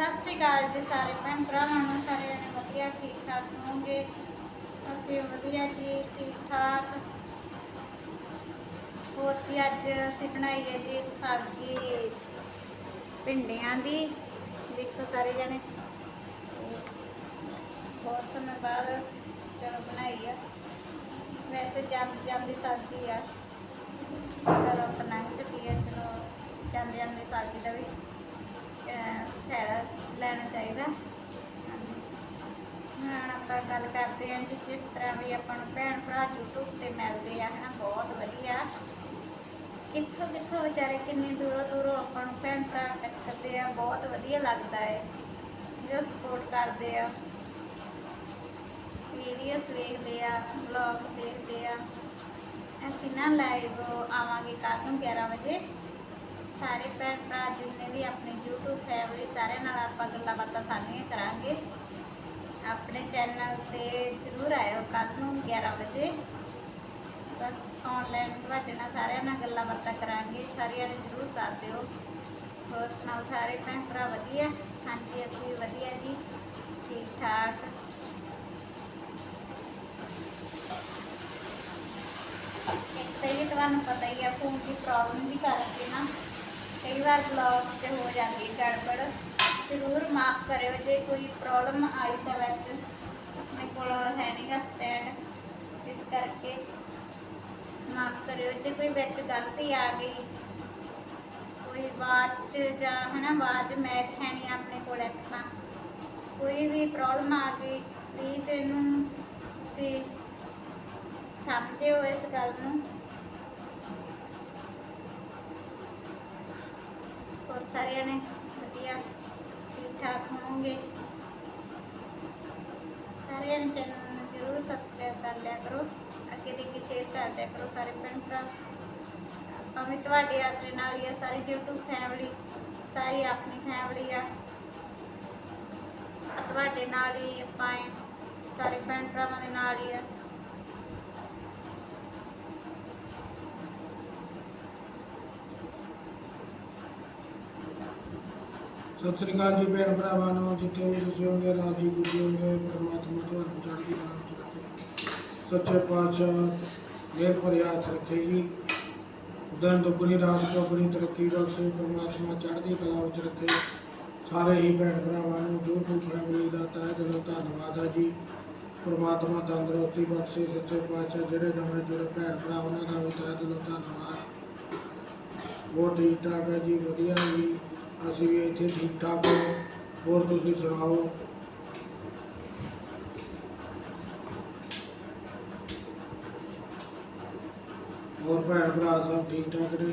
ਸਤਿ ਸ੍ਰੀ ਅਕਾਲ ਜੀ ਸਾਰੇ ਭੈਣ ਭਰਾਵਾਂ ਨੂੰ ਸਾਰੇ ਜਣੇ ਵਧੀਆ, ਠੀਕ ਠਾਕ ਹੋਵੋਗੇ? ਅਸੀਂ ਵਧੀਆ ਜੀ, ਠੀਕ ਠਾਕ। ਹੋਰ ਜੀ, ਅੱਜ ਅਸੀਂ ਬਣਾਈ ਹੈ ਜੀ ਸਬਜ਼ੀ ਭਿੰਡੀਆਂ ਦੀ। ਦੇਖੋ ਸਾਰੇ ਜਣੇ। ਤੇ ਬਹੁਤ ਸਮੇਂ ਬਾਅਦ ਚਲੋ ਬਣਾਈ ਆ। ਵੈਸੇ ਜਾਂਦੀ ਜਾਂਦੀ ਸਬਜ਼ੀ ਆ। ਪਰ ਆਪਣਾ ਹੀ ਚੁੱਕੀ ਹੈ ਚਲੋ ਜਾਂਦੇ ਜਾਂਦੇ ਸਬਜ਼ੀ ਦਾ ਵੀ। ਫਾਇਦਾ ਲੈਣਾ ਚਾਹੀਦਾ। ਹੁਣ ਆਪਾਂ ਗੱਲ ਕਰਦੇ ਹਾਂ ਜੀ, ਜਿਸ ਤਰ੍ਹਾਂ ਵੀ ਆਪਾਂ ਨੂੰ ਭੈਣ ਭਰਾ YouTube ਤੇ ਮਿਲਦੇ ਆ, ਹਨਾ, ਬਹੁਤ ਵਧੀਆ। ਕਿੱਥੋਂ ਕਿੱਥੋਂ ਵਿਚਾਰੇ ਕਿੰਨੀ ਦੂਰੋਂ ਦੂਰੋਂ ਆਪਾਂ ਨੂੰ ਭੈਣ ਭਰਾ ਟੱਕਰਦੇ ਆ, ਬਹੁਤ ਵਧੀਆ ਲੱਗਦਾ ਹੈ ਜੋ ਸਪੋਰਟ ਕਰਦੇ ਆ। ਵੀਡੀਓਸ ਵੇਖਦੇ ਆ ਵਲੌਗ ਦੇਖਦੇ ਆ। ਅਸੀਂ ਨਾ ਲਾਈਵ ਆਵਾਂਗੇ ਕੱਲ ਨੂੰ 11 ਵਜੇ। ਸਾਰੇ ਭੈਣ ਭਰਾ ਜਿੰਨੇ ਵੀ ਆਪਣੀ YouTube ਫੈਮਿਲੀ ਸਾਰਿਆਂ ਨਾਲ ਆਪਾਂ ਗੱਲਾਂ ਬਾਤਾਂ ਸਾਂਝੀਆਂ ਕਰਾਂਗੇ। ਆਪਣੇ ਚੈਨਲ ਤੇ ਜ਼ਰੂਰ ਆਇਓ ਕੱਲ ਨੂੰ 11 ਵਜੇ। ਬਸ ਆਨਲਾਈਨ ਤੁਹਾਡੇ ਨਾਲ ਸਾਰਿਆਂ ਨਾਲ ਗੱਲਾਂ ਬਾਤਾਂ ਕਰਾਂਗੇ। ਸਾਰਿਆਂ ਨੇ ਜ਼ਰੂਰ ਸਾਥ ਦਿਓ। ਹੋਰ ਸੁਣਾਓ ਸਾਰੇ ਭੈਣ ਭਰਾ, ਵਧੀਆ? ਹਾਂਜੀ, ਅਸੀਂ ਵਧੀਆ ਜੀ। ਠੀਕ ਠਾਕ। ਇੱਕ ਤਾਂ ਇਹ ਤੁਹਾਨੂੰ ਪਤਾ ਹੀ ਆ ਫੋਨ ਦੀ ਪ੍ਰੋਬਲਮ ਵੀ ਕਰਕੇ ਨਾ ਕਈ ਵਾਰ ਬਲੌਗ 'ਚ ਹੋ ਜਾਂਦੀ ਗੜਬੜ, ਜ਼ਰੂਰ ਮਾਫ ਕਰਿਓ, ਜੇ ਕੋਈ ਪ੍ਰੋਬਲਮ ਆਈ ਤਾਂ ਵਿੱਚ ਆਪਣੇ ਕੋਲ ਹੈ ਨਹੀਂਗਾ ਸਟੈਂਡ ਇਸ ਕਰਕੇ ਮਾਫ ਕਰਿਓ, ਜੇ ਕੋਈ ਵਿੱਚ ਗਲਤੀ ਆ ਗਈ, ਕੋਈ ਆਵਾਜ਼ 'ਚ ਜਾਂ ਹਨਾ, ਆਵਾਜ਼ ਮੈਚ ਹੈ ਨਹੀਂ ਆਪਣੇ ਕੋਲ ਇੱਕ ਕੋਈ ਵੀ ਪ੍ਰੋਬਲਮ ਆ ਗਈ ਪਲੀਜ਼ ਇਹਨੂੰ ਤੁਸੀਂ ਸਮਝਿਓ ਇਸ ਗੱਲ ਨੂੰ। ਹੋਰ ਸਾਰਿਆਂ ਵਧੀਆ ਠੀਕ ਠਾਕ ਹੋਣਗੇ ਸਾਰਿਆਂ ਨੇ ਚੈਨਲ ਨੂੰ ਜ਼ਰੂਰ ਸਬਸਕ੍ਰਾਈਬ ਕਰ ਲਿਆ ਕਰੋ, ਅੱਗੇ ਦੀ ਕੀ ਸ਼ੇਅਰ ਕਰ ਦਿਆ ਕਰੋ ਸਾਰੇ ਭੈਣ ਭਰਾ। ਆਪਾਂ ਵੀ ਤੁਹਾਡੇ ਆਸਰੇ ਨਾਲ ਹੀ ਆ, ਸਾਰੀ YouTube ਫੈਮਿਲੀ ਸਾਰੀ ਆਪਣੀ ਫੈਮਿਲੀ ਆ। ਤੁਹਾਡੇ ਨਾਲ ਹੀ ਆਪਾਂ ਸਾਰੇ ਭੈਣ ਭਰਾਵਾਂ ਦੇ ਨਾਲ ਹੀ ਆ। ਸਤਿ ਸ੍ਰੀ ਅਕਾਲ ਜੀ ਭੈਣ ਭਰਾਵਾਂ ਨੂੰ, ਜਿੱਥੇ ਵੀ ਤੁਸੀਂ ਹੋਗੇ ਰਾਜੀ ਬੁੱਧੀ ਹੋਗੇ ਪਰਮਾਤਮਾ ਤੁਹਾਨੂੰ ਚੜ੍ਹਦੀ ਕਲਾ ਵਿੱਚ ਰੱਖੇ। ਸੱਚੇ ਪਾਤਸ਼ਾਹ, ਮਿਹਰ ਭਰਿਆ ਰੱਖੇ ਜੀ। ਦਿਨ ਦੁੱਗਣੀ, ਰਾਤ ਚੌਗਣੀ, ਤਰੱਕੀ ਬਖਸ਼ੇ ਪਰਮਾਤਮਾ ਚੜ੍ਹਦੀ ਕਲਾ ਵਿੱਚ ਰੱਖੇ। ਸਾਰੇ ਹੀ ਭੈਣ ਭਰਾਵਾਂ ਨੂੰ YouTube ਫੈਮਿਲੀ ਦਾ ਤਹਿ ਦਿਲੋਂ ਧੰਨਵਾਦ ਹੈ ਜੀ। ਪਰਮਾਤਮਾ ਤੰਦਰੁਸਤੀ ਬਖਸ਼ੇ ਸੱਚੇ ਪਾਤਸ਼ਾਹ, ਜਿਹੜੇ ਨਵੇਂ ਜੁੜੇ ਭੈਣ ਭਰਾ, ਉਹਨਾਂ ਦਾ ਵੀ ਤਹਿ ਦਿਲੋਂ ਧੰਨਵਾਦ। ਬਹੁਤ ਠੀਕ ਠਾਕ ਹੈ ਜੀ, ਵਧੀਆ ਜੀ। ਅਸੀਂ ਵੀ ਇੱਥੇ ਠੀਕ ਠਾਕ ਹਾਂ। ਹੋਰ ਤੁਸੀਂ ਸੁਣਾਓ? ਹੋਰ ਭੈਣ ਭਰਾ ਸਭ ਠੀਕ ਠਾਕ ਨੇ?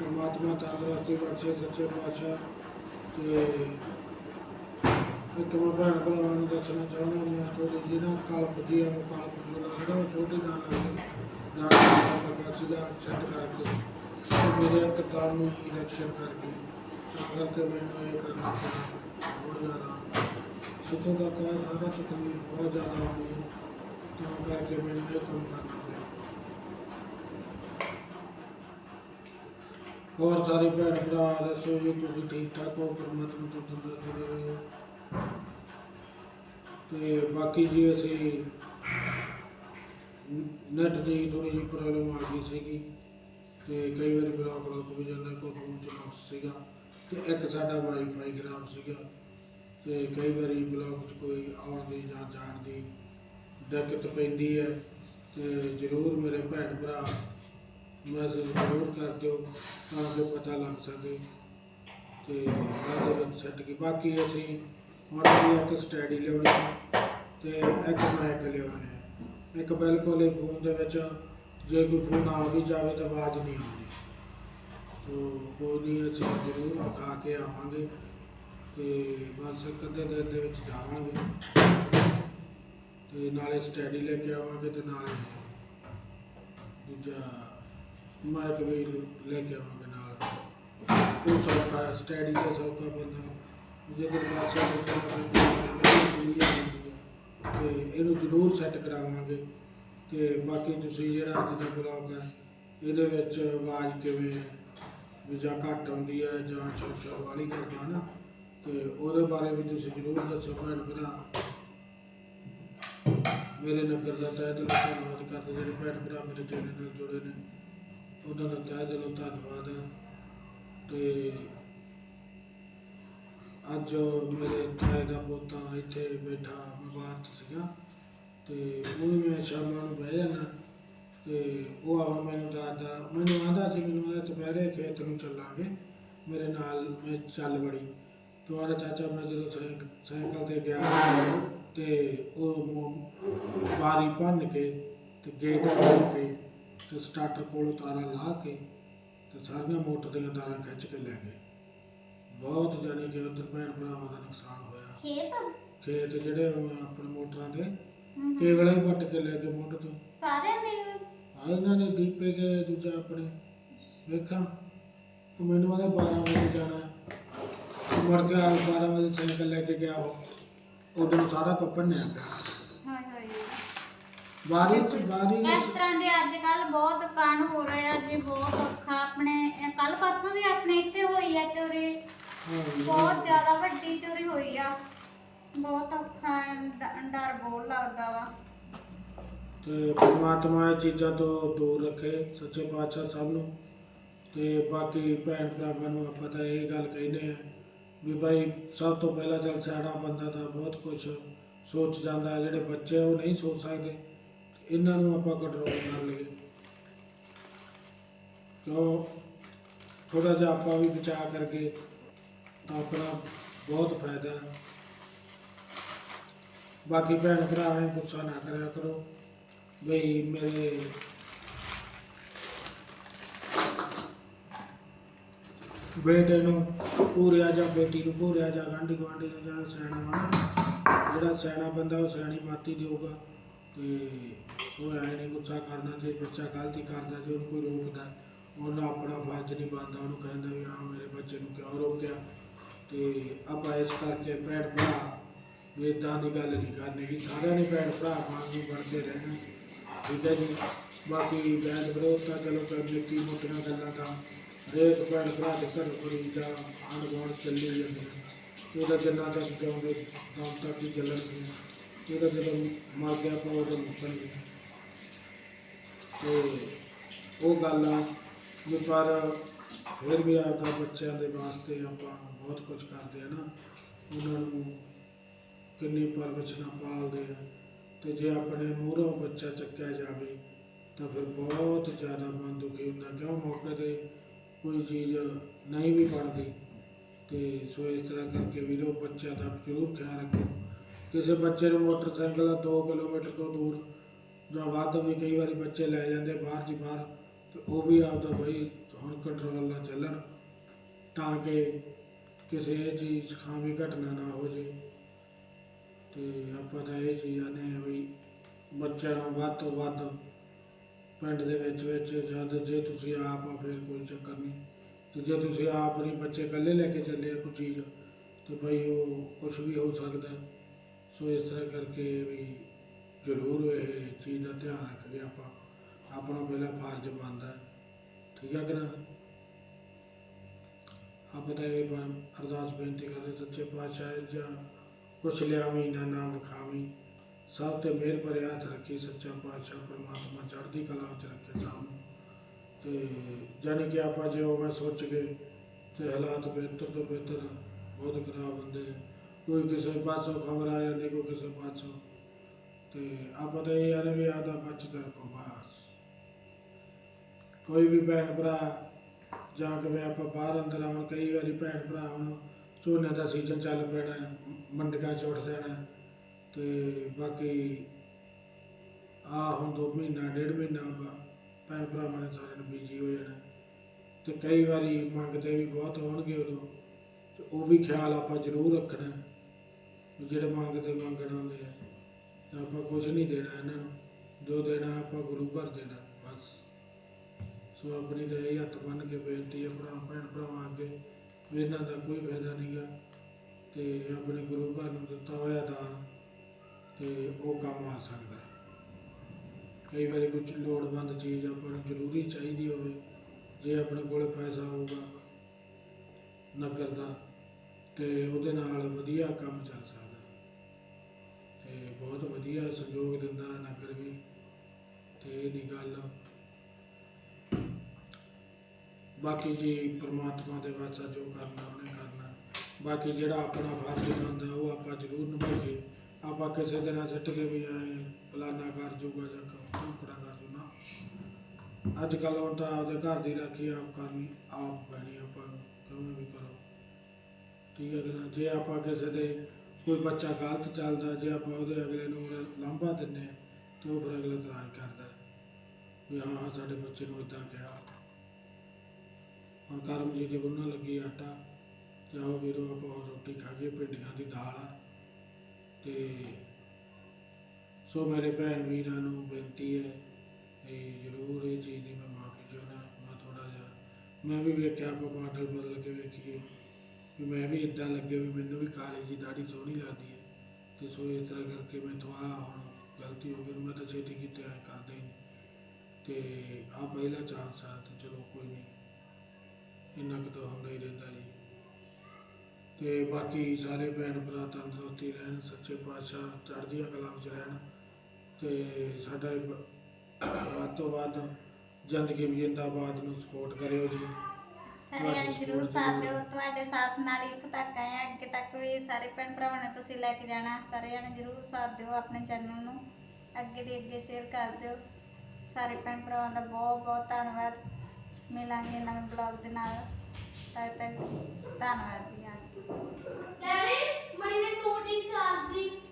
ਪਰਮਾਤਮਾ ਤੰਦਰੁਸਤੀ ਬਖਸ਼ੇ ਸੱਚੇ ਪਾਤਸ਼ਾਹ। ਤੇ ਇੱਕ ਮੈਂ ਭੈਣ ਭਰਾਵਾਂ ਨੂੰ ਦੱਸਣਾ ਚਾਹੁੰਦਾ ਮੈਂ ਥੋੜੀ ਜਿਹੀ ਕਲਪ ਜੀ ਨੂੰ ਕਲਪ ਬੁਲਾ ਛੋਟੀ ਨਾਲ ਨਾਲ ਲੱਗਾ ਸੀਗਾ ਸੈੱਟ ਕਰਕੇ। ਮੇਰੇ ਇੱਕ ਤਾਰ ਨੂੰ ਇਲੈਕਸ਼ਨ ਕਰਕੇ। ਤਾਂ ਕਰਕੇ ਮੈਨੂੰ ਇਹ ਕਰਨਾ ਪਿਆ ਬਹੁਤ ਜ਼ਿਆਦਾ। ਜਿੱਥੋਂ ਤੱਕ ਹੈ ਸਾਰਾ ਤਕਲੀਫ ਬਹੁਤ ਜ਼ਿਆਦਾ ਹੋ ਗਈ। ਤਾਂ ਕਰਕੇ ਮੈਨੂੰ ਇਹ ਕੰਮ ਕਰਨਾ ਪਿਆ। ਹੋਰ ਸਾਰੇ ਭੈਣ ਭਰਾ ਦੱਸੋ ਜੀ ਤੁਸੀਂ ਠੀਕ ਠਾਕ ਹੋ? ਪਰਮਾਤਮਾ ਤੋਂ ਤੰਦਰੁਸਤ ਰਹੋ ਤੇ ਬਾਕੀ ਜੀ ਅਸੀਂ ਨੈਟ ਦੀ ਥੋੜੀ ਜਿਹੀ ਪ੍ਰੋਬਲਮ ਆ ਗਈ ਸੀਗੀ। ਤੇ ਕਈ ਵਾਰੀ ਬਲੌਕ ਰੁਕ ਵੀ ਜਾਂਦਾ ਕੋਈ ਫੋਨ ਚ ਸੀਗਾ। ਤੇ ਇੱਕ ਸਾਡਾ ਵਾਈਫਾਈ ਖਰਾਬ ਸੀਗਾ ਤੇ ਕਈ ਵਾਰੀ ਬਲੌਕ ਚ ਕੋਈ ਆਉਣ ਦੀ ਜਾਂ ਜਾਣ ਦੀ ਦਿੱਕਤ ਪੈਂਦੀ ਹੈ ਤੇ ਜ਼ਰੂਰ ਮੇਰੇ ਭੈਣ ਭਰਾ ਮੈਸੇਜ ਜ਼ਰੂਰ ਕਰ ਦਿਓ ਤਾਂ ਜੋ ਪਤਾ ਲੱਗ ਸਕੇ ਤੇ ਉਹਦੇ ਵਿੱਚ ਛੱਡ ਕੇ ਬਾਕੀ ਅਸੀਂ ਹੁਣ ਵੀ ਇੱਕ ਸਟੱਡੀ ਲਿਆਉਣੀ ਹੈ ਤੇ ਇੱਕ ਮਾਈਕ ਲਿਆਉਣੀ ਇੱਕ ਬਿਲਕੁਲ ਹੀ ਫੋਨ ਦੇ ਵਿੱਚ ਜੇ ਕੋਈ ਫੋਨ ਆ ਵੀ ਜਾਵੇ ਤਾਂ ਆਵਾਜ਼ ਨਹੀਂ ਆਉਂਦੀ। ਤੋ ਕੋਈ ਨਹੀਂ, ਅਸੀਂ ਜ਼ਰੂਰ ਖਾ ਕੇ ਆਵਾਂਗੇ ਤੇ ਬਸ ਇੱਕ ਅੱਧੇ ਦਿਨ ਦੇ ਵਿੱਚ ਜਾਵਾਂਗੇ। ਤੇ ਨਾਲੇ ਸਟੈਡੀ ਲੈ ਕੇ ਆਵਾਂਗੇ ਤੇ ਨਾਲੇ ਦੂਜਾ ਮਾਈਕ ਵੀ ਲੈ ਕੇ ਆਵਾਂਗੇ ਨਾਲ। ਉਹ ਸੌਖਾ ਸਟੱਡੀ ਦਾ ਸੌਖਾ ਬੰਦਾ ਜਿਹਦੇ ਪਾਸੇ ਤੇ ਇਹਨੂੰ ਜ਼ਰੂਰ ਸੈੱਟ ਕਰਾਵਾਂਗੇ। ਤੇ ਬਾਕੀ ਤੁਸੀਂ ਜਿਹੜਾ ਅੱਜ ਦਾ ਬਲੌਗ ਹੈ, ਇਹਦੇ ਵਿੱਚ ਆਵਾਜ਼ ਕਿਵੇਂ ਵੀ ਜਾਂ ਘੱਟ ਆਉਂਦੀ ਹੈ ਜਾਂ ਛੋਟਾ ਵਾਲੀ ਕਰਦਾ ਨਾ, ਤੇ ਉਹਦੇ ਬਾਰੇ ਵੀ ਤੁਸੀਂ ਜ਼ਰੂਰ ਦੱਸੋ ਭੈਣ ਭਰਾ। ਮੇਰੇ ਨਗਰ ਦਾ ਤਹਿ ਦਿਲੋਂ ਧੰਨਵਾਦ ਕਰਦੇ ਜਿਹੜੇ ਭੈਣ ਭਰਾ ਮੇਰੇ ਚੈਨਲ ਨਾਲ ਜੁੜੇ ਨੇ। ਉਹਨਾਂ ਦਾ ਤਹਿ ਦਿਲੋਂ ਧੰਨਵਾਦ ਹੈ। ਤੇ ਅੱਜ ਮੇਰੇ ਤਾਏ ਦਾ ਪੋਤਾ ਇੱਥੇ ਬੈਠਾ ਬਾਹਰ ਸੀਗਾ। ਤੇ ਉਹ ਮੈਂ ਸ਼ਾਮਾਂ ਨੂੰ ਬਹਿ ਜਾਣਾ ਤੇ ਉਹ ਆ ਮੈਨੂੰ ਦੱਸਦਾ ਮੈਨੂੰ ਆਂਦਾ ਸੀ ਮੈਨੂੰ ਆਂਦਾ ਦੁਪਹਿਰੇ ਖੇਤ ਨੂੰ ਚੱਲਾਂਗੇ ਮੇਰੇ ਨਾਲ ਮੈਂ ਚੱਲ ਬੜੀ ਤੁਹਾਡਾ ਚਾਚਾ ਮੈਂ ਜਦੋਂ ਸਾਈਕ- ਸਾਈਕਲ ਤੇ ਗਿਆ ਤੇ ਉਹ ਮੋ- ਬਾਰੀ ਭੰਨ ਕੇ ਤੇ ਗੇਟ ਖੋਲ ਕੇ ਤੇ ਸਟਾਰਟਰ ਕੋਲੋਂ ਤਾਰਾਂ ਲਾ ਕੇ ਤੇ ਸਾਰੀਆਂ ਮੋਟਰ ਦੀਆਂ ਤਾਰਾਂ ਖਿੱਚ ਕੇ ਲੈ ਗਏ। ਬਹੁਤ ਜਾਨੀ ਕਿ ਉਧਰ ਭੈਣ ਭਰਾਵਾਂ ਦਾ ਨੁਕਸਾਨ ਹੋਇਆ। ਖੇਤ? ਖੇਤ ਜਿਹੜੇ ਉਹ ਆਪਣੇ ਮੋਟਰਾਂ ਦੇ ਹਮ, ਕੇਵਲਾਂ ਹੀ ਪੱਟ ਕੇ ਲੈ ਗਏ ਮੋਟਰ ਤੋਂ। ਸਾਰਿਆਂ ਦੇ ਆ ਇਹਨਾਂ ਨੇ ਦੀਪੇ ਕੇ ਦੂਜਾ ਆਪਣੇ ਵੇਖਾਂ ਉਹ ਮੈਨੂੰ ਆਦੇ 12 ਵਜੇ ਜਾਣਾ ਹੈ। ਮੁੜ ਕੇ ਆ 12 ਵਜੇ ਸਾਈਕਲ ਲੈ ਕੇ ਗਿਆ ਉਹ। ਉਦੋਂ ਸਾਰਾ ਕੱਪਨ ਨੇ ਹਾਏ ਹਾਏ। ਬਾਰੀ ਚ ਬਾਰੀ ਇਸ ਤਰ੍ਹਾਂ ਦੇ ਅੱਜ ਕੱਲ ਬਹੁਤ ਕਾਂਡ ਹੋ ਰਹੇ ਆ ਜੀ ਬਹੁਤ ਔਖਾ ਆਪਣੇ ਕੱਲ ਪਰਸੋਂ ਵੀ ਆਪਣੇ ਇੱਥੇ ਹੋਈ ਆ ਚੋਰੀ। ਬਹੁਤ ਜ਼ਿਆਦਾ ਵੱਡੀ ਚੋਰੀ ਹੋਈ ਆ। ਬਹੁਤ ਔਖਾ ਹੈ, ਡ- ਡਰ ਬਹੁਤ ਲੱਗਦਾ ਵਾ। ਤੇ ਪਰਮਾਤਮਾ ਇਹ ਚੀਜ਼ਾਂ ਤੋਂ ਦੂਰ ਰੱਖੇ, ਸੱਚੇ ਪਾਤਸ਼ਾਹ ਸਭ ਨੂੰ। ਤੇ ਬਾਕੀ ਭੈਣ ਭਰਾਵਾਂ ਨੂੰ ਆਪਾਂ ਤਾਂ ਇਹ ਗੱਲ ਕਹਿੰਦੇ ਆ ਵੀ ਭਾਈ, ਸਭ ਤੋਂ ਪਹਿਲਾਂ ਜਦ ਸਿਆਣਾ ਬੰਦਾ ਤਾਂ ਬਹੁਤ ਕੁਝ ਸੋਚ ਜਾਂਦਾ, ਜਿਹੜੇ ਬੱਚੇ ਉਹ ਨਹੀਂ ਸੋਚ ਸਕਦੇ। ਇਹਨਾਂ ਨੂੰ ਆਪਾਂ ਕੰਟਰੋਲ ਕਰ ਲਈਏ। ਕਿਉਂ? ਥੋੜਾ ਜਿਹਾ ਆਪਾਂ ਵੀ ਬਚਾਅ ਕਰਕੇ ਤਾਂ ਆਪਣਾ ਬਹੁਤ ਫਾਇਦਾ। ਬਾਕੀ ਭੈਣ ਭਰਾ ਨੇ ਗੁੱਸਾ ਨਾ ਕਰਿਆ ਕਰੋ। ਬਈ ਮੇਰੇ ਬੇਟੇ ਨੂੰ ਪੂਰਿਆ ਜਾਂ ਬੇਟੀ ਨੂੰ ਪੂਰਿਆ ਜਾਂ ਗਾਂਢੀ ਗੁਆਂਢੀ ਦਾ ਜਿਹੜਾ ਸਿਆਣਾ ਵਾ ਜਿਹੜਾ ਸਿਆਣਾ ਬੰਦਾ ਉਹ ਸਿਆਣੀ ਮਾਤੀ ਦੇਊਗਾ ਤੇ ਉਹ ਐ ਨਹੀਂ ਗੁੱਸਾ ਕਰਦਾ ਜੇ ਬੱਚਾ ਗਲਤੀ ਕਰਦਾ ਜੇ ਉਹਨੂੰ ਕੋਈ ਰੋਕਦਾ। ਉਹਨਾਂ ਆਪਣਾ ਫਰਜ਼ ਨਹੀਂ ਬਣਦਾ, ਉਹਨੂੰ ਕਹਿੰਦਾ ਵੀ ਹਾਂ ਮੇਰੇ ਬੱਚੇ ਨੂੰ ਕਿਉਂ ਰੋਕਿਆ? ਤੇ ਆਪਾਂ ਇਸ ਕਰਕੇ ਭੈਣ ਭਰਾ ਵੀ ਏਦਾਂ ਦੀ ਗੱਲ ਨਹੀਂ ਕਰਨੀ ਕਿ ਸਾਰਿਆਂ ਨੇ ਭੈਣ ਭਰਾ ਵਾਂਗੂ ਬਣਦੇ ਰਹਿਣਾ। ਠੀਕ ਹੈ ਜੀ। ਬਾਕੀ ਬੈਦ ਵਿਰੋਧ ਤਾਂ ਚਲੋ ਚੱਲ ਮੋਟੀਆਂ ਗੱਲਾਂ ਤਾਂ। ਹਰੇਕ ਭੈਣ ਭਰਾ ਦੇ ਘਰ ਕੋਈ ਦਾ ਆਂਢ ਗੁਆਂਢ ਚੱਲੀ ਜਾਂਦੇ ਉਹਦਾ ਜਿੰਨਾ ਤੱਕ ਜਿਉਂਦੇ ਤਾਂ ਤੱਕ ਹੀ ਚੱਲਣਗੇ ਉਹਦਾ ਜਦੋਂ ਮਰ ਗਿਆ ਤਾਂ ਉਹਦਾ ਮੁੱਕਣਗੇ ਤੇ ਉਹ ਗੱਲ ਆ ਵੀ ਪਰ ਫਿਰ ਵੀ ਆਪਾਂ ਬੱਚਿਆਂ ਦੇ ਵਾਸਤੇ ਆਪਾਂ ਬਹੁਤ ਕੁਝ ਕਰਦੇ ਆ ਨਾ। ਉਹਨਾਂ ਨੂੰ ਕਿੰਨੀ ਪਰਵਰਿਸ਼ ਨਾਲ ਪਾਲਦੇ ਆ। ਤੇ ਜੇ ਆਪਣੇ ਮੂਹਰੋਂ ਬੱਚਾ ਚੱਕਿਆ ਜਾਵੇ, ਤਾਂ ਫਿਰ ਬਹੁਤ ਜ਼ਿਆਦਾ ਮਨ ਦੁਖੀ ਹੁੰਦਾ। ਕਿਉਂ? ਮੌਕੇ ਤੇ ਕੋਈ ਚੀਜ਼ ਨਹੀਂ ਵੀ ਬਣਦੀ। ਤੇ ਸੋ ਇਸ ਤਰ੍ਹਾਂ ਕਰਕੇ ਵੀਰੋ, ਬੱਚਿਆਂ ਦਾ ਜ਼ਰੂਰ ਖਿਆਲ ਰੱਖੋ। ਕਿਸੇ ਬੱਚੇ ਨੂੰ ਮੋਟਰਸਾਈਕਲ 2 ਕਿਲੋਮੀਟਰ ਤੋਂ ਦੂਰ ਜਾਂ ਵੱਧ ਵੀ ਕਈ ਵਾਰੀ ਬੱਚੇ ਲੈ ਜਾਂਦੇ ਬਾਹਰ ਦੀ ਬਾਹਰ, ਤੇ ਉਹ ਵੀ ਆਪਦਾ ਬਈ ਹੁਣ ਕੰਟਰੋਲ ਨਾਲ ਚੱਲਣ, ਤਾਂ ਕਿ ਕਿਸੇ ਚੀਜ਼ ਖਾਮੀ ਘਟਨਾ ਨਾ ਹੋ ਜੇ ਤੇ ਆਪਾਂ ਤਾਂ ਇਹ ਚੀਜ਼ਾਂ ਨੇ ਵੀ ਬੱਚਿਆਂ ਨੂੰ ਵੱਧ ਤੋਂ ਵੱਧ ਪਿੰਡ ਦੇ ਵਿੱਚ ਵਿੱਚ ਜਦ ਜੇ ਤੁਸੀਂ ਆਪ ਆ, ਫਿਰ ਕੋਈ ਚੱਕਰ ਨਹੀਂ। ਤੇ ਜੇ ਤੁਸੀਂ ਆਪ ਨਹੀਂ, ਬੱਚੇ ਇਕੱਲੇ ਲੈ ਕੇ ਚੱਲੇ ਆ ਕੋਈ ਚੀਜ਼, ਤੇ ਭਾਈ ਉਹ ਕੁਝ ਵੀ ਹੋ ਸਕਦਾ। ਸੋ ਇਸ ਤਰ੍ਹਾਂ ਕਰਕੇ ਵੀ ਜ਼ਰੂਰ ਇਹ ਚੀਜ਼ ਦਾ ਧਿਆਨ ਰੱਖਦੇ ਆਪਾਂ। ਆਪਣਾ ਪਹਿਲਾ ਫਰਜ਼ ਬਣਦਾ ਠੀਕ ਹੈ ਕਿ ਨਾ? ਆਪਾਂ ਤਾਂ ਇਹ ਬ- ਅਰਦਾਸ ਬੇਨਤੀ ਕਰਦੇ ਸੱਚੇ ਪਾਤਸ਼ਾਹ ਜਾਂ ਕੁਛ ਲਿਆਵੀਂ, ਨਾ ਨਾਮ ਖਾਵੀਂ ਸਭ ਤੇ ਮਿਹਰ ਭਰੇ ਹੱਥ ਰੱਖੀ ਸੱਚਾ ਪਾਤਸ਼ਾਹ ਪਰਮਾਤਮਾ ਚੜ੍ਹਦੀ ਕਲਾ ਵਿੱਚ ਰੱਖੇ ਸਭ ਤੇ ਜਾਣੀ ਕਿ ਆਪਾਂ ਜੇ ਉਹ ਮੈਂ ਸੋਚ ਕੇ ਤੇ ਹਾਲਾਤ ਬਿਹਤਰ ਤੋਂ ਬਿਹਤਰ ਬਹੁਤ ਖਰਾਬ ਹੁੰਦੇ। ਕੋਈ ਕਿਸੇ ਪਾਸੋਂ ਖਬਰ ਆ ਜਾਂਦੀ, ਕੋਈ ਕਿਸੇ ਪਾਸੋਂ। ਤੇ ਆਪਾਂ ਤਾਂ ਇਹ ਆਨੇ ਵੀ ਆਦਾ ਬਚਤ ਰੱਖੋ ਬਸ। ਕੋਈ ਵੀ ਭੈਣ ਭਰਾ, ਜਾਂ ਕਿਵੇਂ ਆਪਾਂ ਬਾਹਰ ਅੰਦਰ ਆਉਣ, ਕਈ ਵਾਰੀ ਭੈਣ ਭਰਾ ਹੁਣ ਝੋਨੇ ਦਾ ਸੀਜ਼ਨ ਚੱਲ ਪੈਣਾ ਹੈ, ਮੰਡੀਆਂ 'ਚ ਉੱਠ ਜਾਣਾ ਹੈ ਤੇ ਬਾਕੀ ਆ ਹੁਣ ਦੋ ਮਹੀਨਾ ਡੇਢ ਮਹੀਨਾ ਵਾ ਭੈਣ ਭਰਾਵਾਂ ਨੇ ਸਾਰਿਆਂ ਨੇ ਬੀਜੀ ਹੋ ਜਾਣਾ। ਤੇ ਕਈ ਵਾਰੀ ਮੰਗਦੇ ਵੀ ਬਹੁਤ ਹੋਣਗੇ ਉਦੋਂ ਤੇ ਉਹ ਵੀ ਖਿਆਲ ਆਪਾਂ ਜ਼ਰੂਰ ਰੱਖਣਾ ਹੈ ਵੀ ਜਿਹੜੇ ਮੰਗਦੇ ਮੰਗਣ ਆਉਂਦੇ ਆ ਤੇ ਆਪਾਂ ਕੁਝ ਨਹੀਂ ਦੇਣਾ ਇਹਨਾਂ ਨੂੰ ਜੋ ਦੇਣਾ ਆਪਾਂ ਗੁਰੂ ਘਰ ਦੇਣਾ ਬਸ। ਸੋ ਆਪਣੀ ਤਾਂ ਇਹ ਹੱਥ ਬੰਨ੍ਹ ਕੇ ਬੇਨਤੀ ਹੈ ਭਰਾ ਭੈਣ ਭਰਾਵਾਂ ਅੱਗੇ। ਇਹਨਾਂ ਦਾ ਕੋਈ ਫਾਇਦਾ ਨਹੀਂਗਾ ਤੇ ਆਪਣੇ ਗੁਰੂ ਘਰ ਨੂੰ ਦਿੱਤਾ ਹੋਇਆ ਦਾਨ ਤੇ ਉਹ ਕੰਮ ਆ ਸਕਦਾ। ਕਈ ਵਾਰੀ ਕੁਝ ਲੋੜਵੰਦ ਚੀਜ਼ ਆਪਾਂ ਨੂੰ ਜ਼ਰੂਰੀ ਚਾਹੀਦੀ ਹੋਵੇ, ਜੇ ਆਪਣੇ ਕੋਲ ਪੈਸਾ ਹੋਊਗਾ ਨਗਰ ਦਾ, ਤੇ ਉਹਦੇ ਨਾਲ ਵਧੀਆ ਕੰਮ ਚੱਲ ਸਕਦਾ। ਤੇ ਬਹੁਤ ਵਧੀਆ ਸਹਿਯੋਗ ਦਿੰਦਾ ਨਗਰ ਵੀ। ਤੇ ਇਹ ਨਹੀਂ ਗੱਲ ਬਾਕੀ ਜੀ ਪ੍ਰਮਾਤਮਾ ਦੇ ਵਾਸਤੇ ਜੋ ਕਰਨਾ ਉਹਨੇ ਕਰਨਾ। ਬਾਕੀ ਜਿਹੜਾ ਆਪਣਾ ਫਰਜ਼ ਬਣਦਾ ਉਹ ਆਪਾਂ ਜ਼ਰੂਰ ਨਿਭਾਈਏ। ਆਪਾਂ ਕਿਸੇ ਦੇ ਨਾਲ ਸਿੱਟ ਕੇ ਵੀ ਆਏ ਫਲਾਨਾ ਕਰ ਜੂਗਾ ਜਾਂ ਕੁਕੜਾ ਕਰ ਜੂ ਨਾ। ਅੱਜ ਕੱਲ੍ਹ ਹੁਣ ਤਾਂ ਆਪਦੇ ਘਰ ਦੀ ਰਾਖੀ ਆਪ ਕਰਨੀ ਆਪ ਪੈਣੀ ਆਪਾਂ ਨੂੰ ਕਿਵੇਂ ਵੀ ਕਰੋ। ਠੀਕ ਹੈ ਕਿ ਜੇ ਆਪਾਂ ਕਿਸੇ ਦੇ ਕੋਈ ਬੱਚਾ ਗਲਤ ਚੱਲਦਾ ਜੇ ਆਪਾਂ ਉਹਦੇ ਅਗਲੇ ਨੂੰ ਲਾਂਭਾ ਦਿੰਨੇ ਹਾਂ, ਤੇ ਉਹ ਫਿਰ ਅਗਲਾ ਤਰਾਜ ਕਰਦਾ। ਵੀ ਹਾਂ ਹਾਂ ਸਾਡੇ ਬੱਚੇ ਨੂੰ ਇਦਾਂ ਕਿਹਾ। ਹੁਣ ਕਰਮ ਕਰਮਜੀਤ ਦੀ ਉਹਨਾਂ ਲੱਗੀ ਆਟਾ। ਜਾਓ ਵੀਰੋ, ਆਪਾਂ ਹੁਣ ਰੋਟੀ ਖਾਈਏ, ਭਿੰਡੀਆਂ ਦੀ ਦਾਲ। ਆ ਤੇ ਸੋ ਮੇਰੇ ਭੈਣ ਵੀਰਾਂ ਨੂੰ ਬੇਨਤੀ ਹੈ ਕਿ ਜ਼ਰੂਰ ਇਹ ਚੀਜ਼ ਦੀ ਮੈਂ ਮਾਫੀ ਚਾਹੁੰਦਾ, ਮੈਂ ਥੋੜਾ ਜਿਹਾ, ਮੈਂ ਵੀ ਵੇਖਿਆ ਆਪਾਂ ਮਾਡਲ ਬਦਲ ਕੇ ਵੇਖੀਏ, ਵੀ ਮੈਂ ਵੀ ਇਦਾਂ ਲੱਗੇ ਵੀ ਮੈਨੂੰ ਵੀ ਕਾਲੀ ਜੀ ਦਾੜੀ ਸੋਹਣੀ ਲੱਗਦੀ ਹੈ। ਤੇ ਸੋ ਇਸ ਤਰ੍ਹਾਂ ਕਰਕੇ ਮੈਂ ਆ ਹੁਣ ਗਲਤੀ ਹੋ ਗਈ ਮੈਂ ਤਾਂ ਛੇਤੀ ਕੀਤੇ ਐ ਕਰਦੇ ਨਹੀਂ। ਤੇ ਆ ਪਹਿਲਾ ਚਾਂਸ ਆ ਤੇ ਚਲੋ ਕੋਈ ਨਹੀਂ। ਇੰਨਾ ਕੁ ਤਾਂ ਹੁੰਦਾ ਹੀ ਰਹਿੰਦਾ ਜੀ। ਤੇ ਬਾਕੀ ਸਾਰੇ ਭੈਣ ਭਰਾ ਤੰਦਰੁਸਤੀ ਰਹਿਣ ਸੱਚੇ ਪਾਤਸ਼ਾਹ ਚੜ੍ਹਦੀਆਂ ਕਲਾ ਵਿੱਚ ਰਹਿਣ ਤੇ ਸਾਡਾ ਇਹ ਵੱਧ ਤੋਂ ਵੱਧ ਜ਼ਿੰਦਗੀ ਵੀ ਜਿੰਦਾਬਾਦ ਨੂੰ ਸਪੋਰਟ ਕਰਿਓ ਜੀ। ਸਾਰੇ ਜਣੇ ਜਰੂਰ ਸਾਥ ਦਿਓ। ਤੁਹਾਡੇ ਸਾਥ ਨਾਲ ਹੀ ਇੱਥੋਂ ਤੱਕ ਆਏ ਹਾਂ। ਅੱਗੇ ਤੱਕ ਵੀ ਸਾਰੇ ਭੈਣ ਭਰਾਵਾਂ ਨੂੰ ਤੁਸੀਂ ਲੈ ਕੇ ਜਾਣਾ। ਸਾਰੇ ਜਣੇ ਜਰੂਰ ਸਾਥ ਦਿਓ ਆਪਣੇ ਚੈਨਲ ਨੂੰ। ਅੱਗੇ ਦੀ ਅੱਗੇ ਸ਼ੇਅਰ ਕਰ ਦਿਓ। ਸਾਰੇ ਭੈਣ ਭਰਾਵਾਂ ਦਾ ਬਹੁਤ ਬਹੁਤ ਧੰਨਵਾਦ। ਮਿਲਾਂਗੇ ਨਵੇਂ ਬਲੌਗ ਦੇ ਨਾਲ। ਤਦ ਤੱਕ ਧੰਨਵਾਦ ਜੀ ਡੈਡੀ ਮੈਨੇ ਦੋ ਦਿਨ ਚਾਰ ਦਿਨ